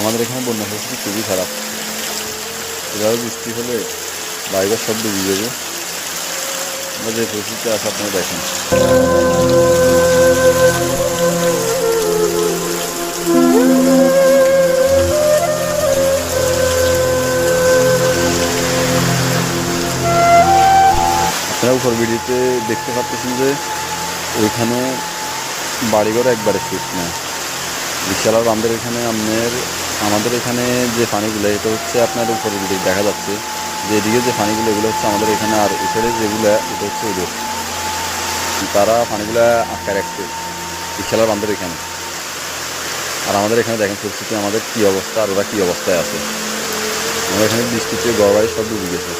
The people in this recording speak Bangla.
আমাদের এখানে বন্যা পরিস্থিতি খুবই খারাপ। এভাবে বৃষ্টি হলে বাইরের সব ডুবে যাবে। আমরা যে পরিস্থিতি আছে, আপনারা দেখেন। আপনারা উপর ভিডিওতে দেখতে পাচ্ছেন যে, ওইখানে বাড়িঘর একবারে শেষ না। বিশাল আমাদের এখানে আপনার আমাদের এখানে যে পানিগুলো, এটা হচ্ছে আপনার উপরে দিকে দেখা যাচ্ছে, যে এদিকে যে পানিগুলো, এগুলো হচ্ছে আমাদের এখানে, আর উপরে যেগুলো, এটা হচ্ছে ওদের তারা পানিগুলো আটকা রাখছে বিশাল আমাদের এখানে। আর আমাদের এখানে দেখেন পরিস্থিতি, আমাদের কী অবস্থা, আর ওরা কী অবস্থায় আছে। আমাদের এখানে বৃষ্টিতে গড়বাড়ি সব ডুবে গেছে।